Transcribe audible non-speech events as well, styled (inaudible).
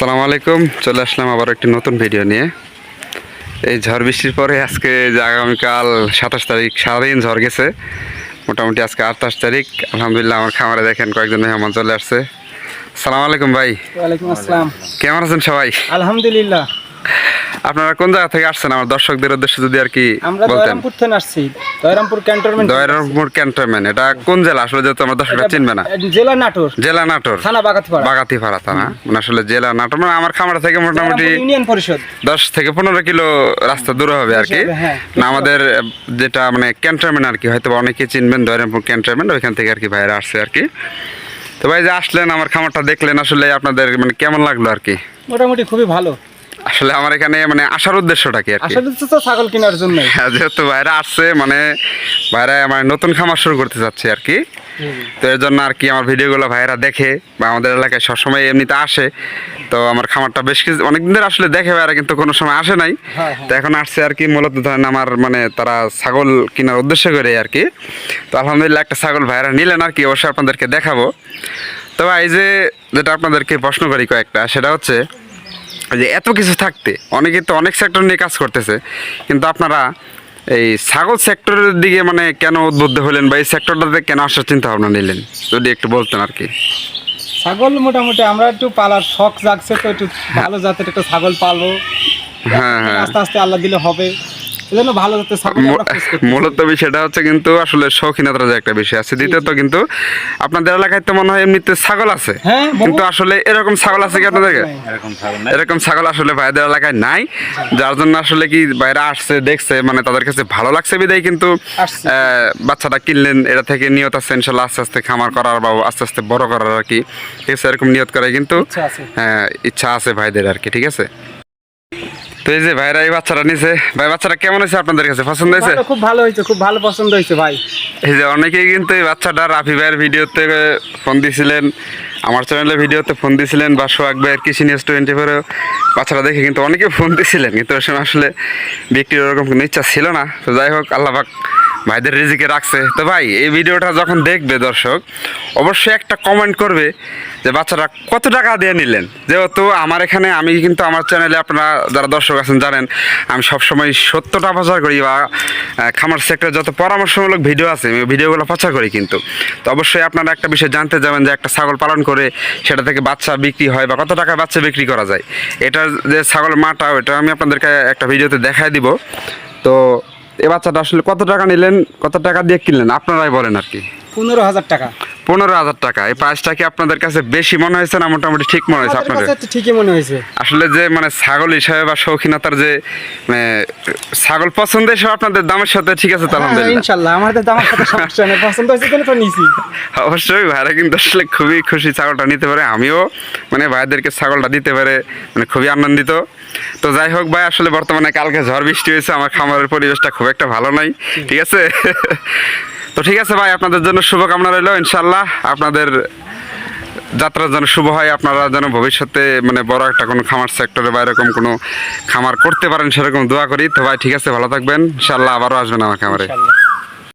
আসসালামু আলাইকুম। চলে আসলাম আবার একটি নতুন ভিডিও নিয়ে। এই ঝড় বৃষ্টির পরে আজকে যে আগামীকাল সাতাশ তারিখ সারাদিন ঝড় গেছে। মোটামুটি আজকে আঠাশ তারিখ। আলহামদুলিল্লাহ আমার খামারে দেখেন কয়েকজন মেহমান চলে আসছে। সালাম আলাইকুম ভাই। ওয়ালাইকুম আসসালাম। কেমন আছেন সবাই? আলহামদুলিল্লাহ। আপনারা কোন জায়গা থেকে আসছেন? আমার দর্শকদের উদ্দেশ্যে যদি আর কি আমরা বলতেন। দয়রামপুর থেকে আসছি। দয়রামপুর ক্যান্টনমেন্ট দয়রামপুর ক্যান্টনমেন্ট এটা কোন জেলা? আসলে যেহেতু আমার দর্শকরা চিনবে না। জেলা নাটোর। জেলা নাটোর। থানা বাগাতিপাড়া। বাগাতিপাড়া থানা। মানে আসলে জেলা নাটোর মানে আমার খামার থেকে মোটামুটি ইউনিয়ন পরিষদ। দশ থেকে পনেরো কিলো রাস্তা দূরে হবে আর কি। হ্যাঁ, না আমাদের যেটা মানে ক্যান্টনমেন্ট আর কি হয়তো অনেকে চিনবেন দয়রামপুর ক্যান্টনমেন্ট ওইখান থেকে আর কি ভাইরা আসছে আর কি। তো ভাই যে আসলেন আমার খামারটা দেখলেন আসলে আপনাদের মানে কেমন লাগল আর কি? মোটামুটি খুবই ভালো। আসলে আমার এখানে মানে আসার উদ্দেশ্যটা কি ছাগল কেনার জন্য হ্যাঁ, যেহেতু ভাইরা আসছে মানে ভাইরা মানে নতুন খামার শুরু করতে যাচ্ছে আর কি। তো এর জন্য আর কি আমার ভিডিওগুলো ভাইরা দেখে বা আমাদের এলাকায় সবসময় এমনিতে আসে। তো আমার খামারটা বেশ কিছু অনেকদিন ধরে আসলে দেখে ভাইরা কিন্তু কোনো সময় আসে নাই। হ্যাঁ, হ্যাঁ। তো এখন আসছে আর কি মূলত ধরেন আমার মানে তারা ছাগল কেনার উদ্দেশ্য করে আর কি। তো আলহামদুলিল্লাহ একটা ছাগল ভাইরা নিলেন আর কি অবশ্যই আপনাদেরকে দেখাবো। তো ভাই যে যেটা আপনাদেরকে প্রশ্ন করি কয়েকটা সেটা হচ্ছে যে এত কিছু থাকতে অনেকে তো অনেক সেক্টর নিয়ে কাজ করতেছে কিন্তু আপনারা এই ছাগল সেক্টরের দিকে মানে কেন উদ্বুদ্ধ হলেন বা এই সেক্টরটাতে কেন আসার চিন্তা ভাবনা নিলেন? যদি একটু বলতেন আর কি। ছাগল মোটামুটি আমরা একটু পালার শখ জাগছে তো একটু ভালো জাতের একটা ছাগল পালবো। হ্যাঁ হ্যাঁ। আস্তে আস্তে আল্লাহ দিলে হবে। এজন্য ভালো জাতের ছাগল আমরা খোঁজ করতেছি। মূলত বিষয়টা হচ্ছে কিন্তু আসলে শৌখিনতার যে একটা বিষয় আছে। দ্বিতীয়ত কিন্তু আপনাদের এলাকায় তো মনে হয় এমনিতে ছাগল আছে। হ্যাঁ, কিন্তু আসলে এরকম ছাগল আছে কি আপনাদের এরকম ছাগল নাই। এরকম ছাগল আসলে ভাইদের এলাকায় নাই। যার জন্য আসলে কি বাইরে আসছে দেখছে মানে তাদের কাছে ভালো লাগছে বিদায় কিন্তু আহ, বাচ্চাটা কিনলেন এটা থেকে নিয়ত আছে ইনশাল্লাহ আস্তে আস্তে খামার করার বা আস্তে আস্তে বড় করার আর কি। ঠিক আছে এরকম নিয়ত করে কিন্তু ইচ্ছা আছে। হ্যাঁ ইচ্ছা আছে ভাইদের আর কি ঠিক আছে? এই যে ভাইরা এই বাচ্চারা নিছে। ভাই বাচ্চারা কেমন হয়েছে আপনাদের কাছে? পছন্দ হয়েছে? খুব ভালো হয়েছে খুব ভালো পছন্দ হয়েছে ভাই। এই যে অনেকেই কিন্তু এই বাচ্চাটা রাফি ভাইয়ের ভিডিওতে ফোন দিয়েছিলেন আমার চ্যানেলে ভিডিওতে ফোন দিয়েছিলেন বা সোহাগ ভাইয়ের কৃষি নিউজ টোয়েন্টি ফোরে বাচ্চাটা দেখে কিন্তু অনেকে ফোন দিয়েছিলেন কিন্তু ওই সময় আসলে বিক্রির ওরকম কোনো ইচ্ছা ছিল না। তো যাই হোক আল্লাহ পাক ভাইদের রিজিকে রাখছে। তো ভাই, এই ভিডিওটা যখন দেখবে দর্শক, অবশ্যই একটা কমেন্ট করবে যে, বাচ্চারা, কত টাকা দিয়ে নিলেন? যেহেতু আমার এখানে, আমি কিন্তু আমার চ্যানেলে আপনারা যারা দর্শক আছেন জানেন, আমি সবসময় সত্যটা প্রচার করি বা খামার সেক্টরে যত পরামর্শমূলক ভিডিও আছে, আমি ভিডিওগুলো প্রচার করি কিন্তু। তো অবশ্যই আপনারা একটা বিষয় জানতে যাবেন যে, একটা ছাগল পালন করে সেটা থেকে বাচ্চা বিক্রি হয় বা কত টাকা বাচ্চা বিক্রি করা যায়। এটার যে ছাগল মাটা ওটা আমি আপনাদেরকে একটা ভিডিওতে দেখায় দিব। তো এই বাচ্চাটা আসলে কত টাকা নিলেন? কত টাকা দিয়ে কিনলেন? আপনারাই বলেন আর কি। পনেরো হাজার টাকা। পনেরো হাজার টাকা। এই প্রাইসটা কি আপনাদের কাছে বেশি মনে হয়েছে না মোটামুটি ঠিক মনে হয়েছে আপনাদের? ঠিকই মনে হয়েছে। আসলে যে মানে ছাগল হিসাবে বা শৌখিনতার যে মানে ছাগল পছন্দ হিসাবে আপনাদের দামের সাথে ঠিক আছে হ্যাঁ, আলহামদুলিল্লাহ। ইনশাল্লাহ আমাদের তো আমার সাথে সমস্যা নেই পছন্দ হয়েছে কেন তো নিছি। (laughs) অবশ্যই ভাইরা কিন্তু আসলে খুবই খুশি ছাগলটা নিতে পারে আমিও মানে ভাইদেরকে ছাগলটা দিতে পারে মানে খুবই আনন্দিত। তো যাই হোক ভাই আসলে বর্তমানে কালকে ঝড় বৃষ্টি হয়েছে আমার খামারের পরিবেশটা খুব একটা ভালো নাই ঠিক আছে? (laughs) তো ঠিক আছে ভাই, আপনাদের জন্য শুভকামনা রইল ইনশাল্লাহ আপনাদের যাত্রা যেন শুভ হয়, আপনারা যেন ভবিষ্যতে মানে বড় একটা কোনো খামার সেক্টরে বা এরকম কোনো খামার করতে পারেন, সেরকম দোয়া করি। তো ভাই, ঠিক আছে, ভালো থাকবেন। ইনশাল্লাহ আবারও আসবেন আমার খামারে।